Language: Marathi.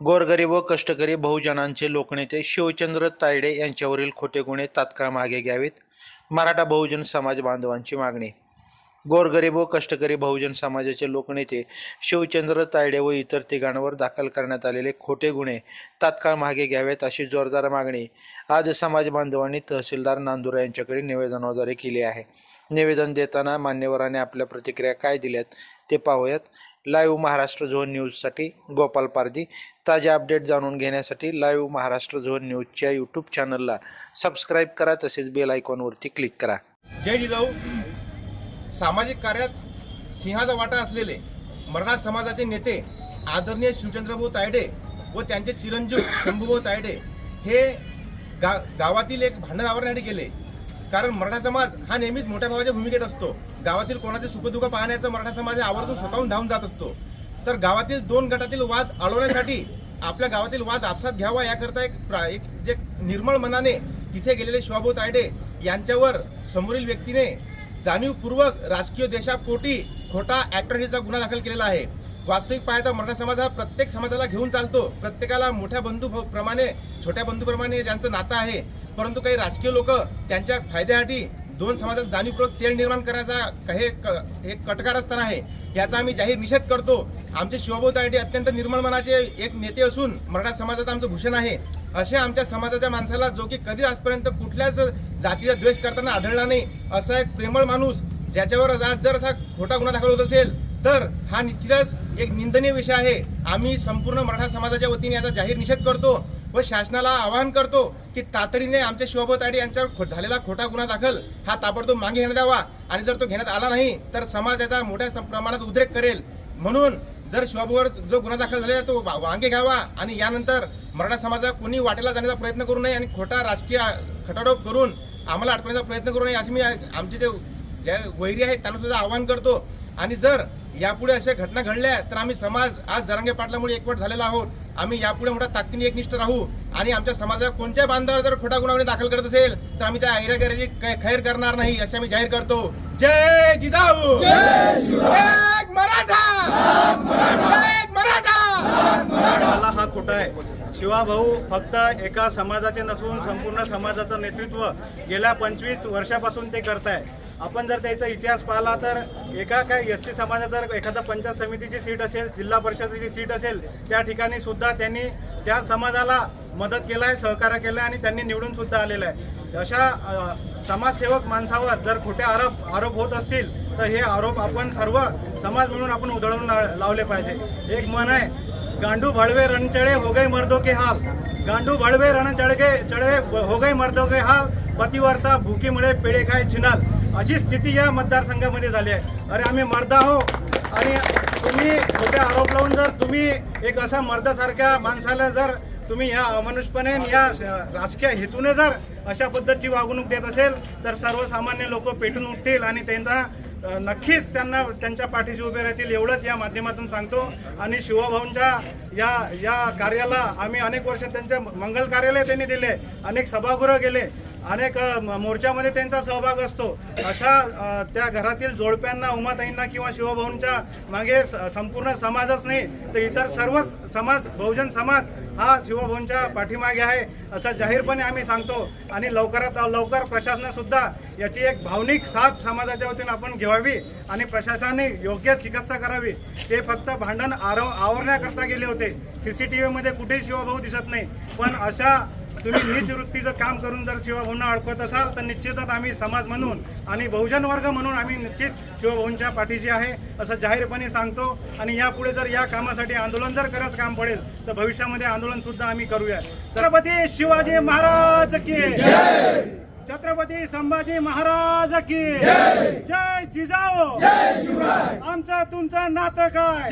गोरगरीब व कष्टकरी बहुजनांचे लोकनेते शिवचंद्र तायडे यांच्यावरील खोटे गुन्हे तात्काळ मागे घ्यावेत मराठा बहुजन समाज बांधवांची मागणी. गोरगरीब व कष्टकरी बहुजन समाजाचे लोकनेते शिवचंद्र तायडे व इतर तिघांवर दाखल करण्यात आलेले खोटे गुन्हे तात्काळ मागे घ्यावेत अशी जोरदार मागणी आज समाज बांधवांनी तहसीलदार नांदुरा यांच्याकडे निवेदनाद्वारे केली आहे. निवेदन देताना मान्यवरांनी आपल्या प्रतिक्रिया काय दिल्यात ते पाहूयात. लाईव्ह महाराष्ट्र झोन न्यूजसाठी गोपाल पारजी ताज्या अपडेट जाणून घेण्यासाठी लाईव्ह महाराष्ट्र झोन न्यूजच्या यूट्यूब चॅनलला सबस्क्राईब करा तसेच बेल आयकॉनवरती क्लिक करा. जय जिजाऊ. सामाजिक कार्यात सिंहाचा वाटा असलेले मराठा समाजाचे नेते आदरणीय शिवचंद्रभाऊ तायडे व त्यांचे चिरंजीव शंभूभाऊ तायडे हे गा गावातील एक भांडण आवरण्यासाठी गेले. कारण मराठा समाज हा नेहमीच मोठ्या भावाच्या भूमिकेत असतो. गावातील कोणाचे सुखदुःख पाहण्याचं मराठा समाज आवर्जून स्वतःहून धावून जात असतो. तर गावातील दोन गटातील वाद अडवण्यासाठी आपल्या गावातील वाद आपसात घ्यावा याकरता एक प्रा- एक जे निर्मळ मनाने तिथे गेलेले शिवाभाऊ तायडे यांच्यावर समोरील व्यक्तीने जाणीवपूर्वक राजकीय देशापोटी खोटा ऍट्रॉसिटीचा गुन्हा दाखल केलेला आहे. वास्तविक पाहता मराठा समाज हा प्रत्येक समाजाला घेऊन चालतो. प्रत्येकाला मोठ्या बंधू प्रमाणे छोट्या बंधूप्रमाणे ज्यांचं नातं आहे परंतु काही राजकीय लोक त्यांच्या फायद्यासाठी दोन समाजात जाणीवपूर्वक तेल निर्माण करायचा हे क- एक कटकार असताना आहे याचा आम्ही जाहीर निषेध करतो. आमचे शिवभाऊ तायडे अत्यंत निर्मळ मनाचे एक नेते असून मराठा समाजाचं आमचं भूषण आहे. असे आमच्या समाजाच्या माणसाला जो की कधी आजपर्यंत कुठल्याच जातीचा द्वेष करताना आढळला नाही असा एक प्रेमळ माणूस ज्याच्यावर आज जर असा खोटा गुन्हा दाखल होत असेल तर हा निश्चितच एक निंदनीय विषय आहे. आम्ही संपूर्ण मराठा समाजाच्या वतीने याचा जाहीर निषेध करतो. व शासनाला आवाहन करतो की तातडीने आमच्या शिवभाऊ तायडे यांच्यावर खो- झालेला खोटा गुन्हा दाखल हा ताबडतोब मागे घेण्यात यावा. आणि जर तो घेण्यात आला नाही तर समाज याचा मोठ्या प्रमाणात उद्रेक करेल. म्हणून जर शिवाभाऊवर जो गुन्हा दाखल झालेला तो वा- वांगे घ्यावा. आणि यानंतर मराठा समाजात कोणी वाटेला जाण्याचा प्रयत्न करू नये आणि खोटा राजकीय खटाडोप करून आम्हाला अडकण्याचा प्रयत्न करू नये असे मी आमचे जे ज्या वैरी आहेत त्यांना सुद्धा आवाहन करतो. आणि जर यापुढे अशा घटना घडल्या तर आम्ही समाज आज जरांगे पाटलामुळे एकवट झालेला आहोत. आम्ही यापुढे मोठ्या ताकदीने एकनिष्ठ राहू आणि आमच्या समाजात कोणत्या बांधावर जर खोटा गुन्हा दाखल करत असेल तर आम्ही त्या ऐरागेराची खैर करणार नाही असे आम्ही जाहीर करतो. जय जिजाऊ! मराठा! मराठा! मला हा खोटा आहे. शिवाभाऊ फक्त एका समाजाचे नसून संपूर्ण समाजाचं नेतृत्व गेल्या पंचवीस वर्षापासून ते करत आहे आपण जर त्याचा इतिहास पाहिला तर एका काय एस टी समाजात जर एखादा पंचायत समितीची सीट असेल जिल्हा परिषदेची सीट असेल त्या ठिकाणी सुद्धा त्यांनी त्या समाजाला मदत केलं आहे सहकार्य केलं आहे आणि त्यांनी निवडून सुद्धा आलेलं आहे. अशा समाजसेवक माणसावर जर खोटे आरोप आरोप होत असतील तर हे आरोप आपण सर्व समाज म्हणून आपण उधळून ला- लावले पाहिजे. एक मन आहे गांडू भड़वे रण चढ़े हो गए मर्दों के हाल गांडू भड़वे रण चढ़ गए चढ़े हो गए मर्दों के हाल पतिवर्ता भूकी मुळे पेढे खाय चिनाल अशी स्थिती या मतदारसंघामध्ये झाली आहे अरे आम्ही मर्द आहो आणि तुम्ही खोटे आरोप लावून जर तुम्ही एक असा मर्दासारख्या माणसाला जर तुम्ही या अमानुषपणे या राजकीय हेतूने जर अशा पद्धतीची वागणूक देत असेल तर सर्वसामान्य लोक पेटून उठतील आणि त्यांना नक्कीच त्यांना त्यांच्या पाठीशी उभे राहतील एवढंच या माध्यमातून सांगतो. आणि शिवभाऊंच्या या या कार्याला आम्ही अनेक वर्ष त्यांच्या मंगल कार्यालय त्यांनी दिले अनेक सभागृह गेले अनेक मोर्चामध्ये त्यांचा सहभाग असतो. अशा त्या घरातील जोडप्यांना उमाताईंना किंवा शिवभाऊंच्या मागे स- संपूर्ण समाजच नाही तर इतर सर्वच समाज बहुजन समाज हा शिवभाऊंच्या पाठीमागे आहे असं जाहीरपणे आम्ही सांगतो. आणि लवकरात लवकर प्रशासनसुद्धा याची एक भावनिक साथ समाजाच्या वतीने आपण घ्यावी आणि प्रशासनाने योग्य चिकित्सा करावी. ते फक्त भांडण आरव आवरण्याकरता गेले होते. सीसीटीव्ही मध्ये कुठेही शिवभाऊ दिसत नाही. पण अशा तुम्ही नीच वृत्तीचं काम करून जर शिवभाऊंना अडकवत असाल तर निश्चितच आम्ही समाज म्हणून आणि बहुजन वर्ग म्हणून आम्ही निश्चित शिवभाऊंच्या पाठीशी आहे असं जाहीरपणे सांगतो. आणि यापुढे जर या कामासाठी आंदोलन जर करायचं काम पडेल तर भविष्यामध्ये आंदोलन सुद्धा आम्ही करूया. छत्रपती शिवाजी महाराज की छत्रपती संभाजी महाराज की जय! जिजाऊ! आमचं तुमचं नातं काय?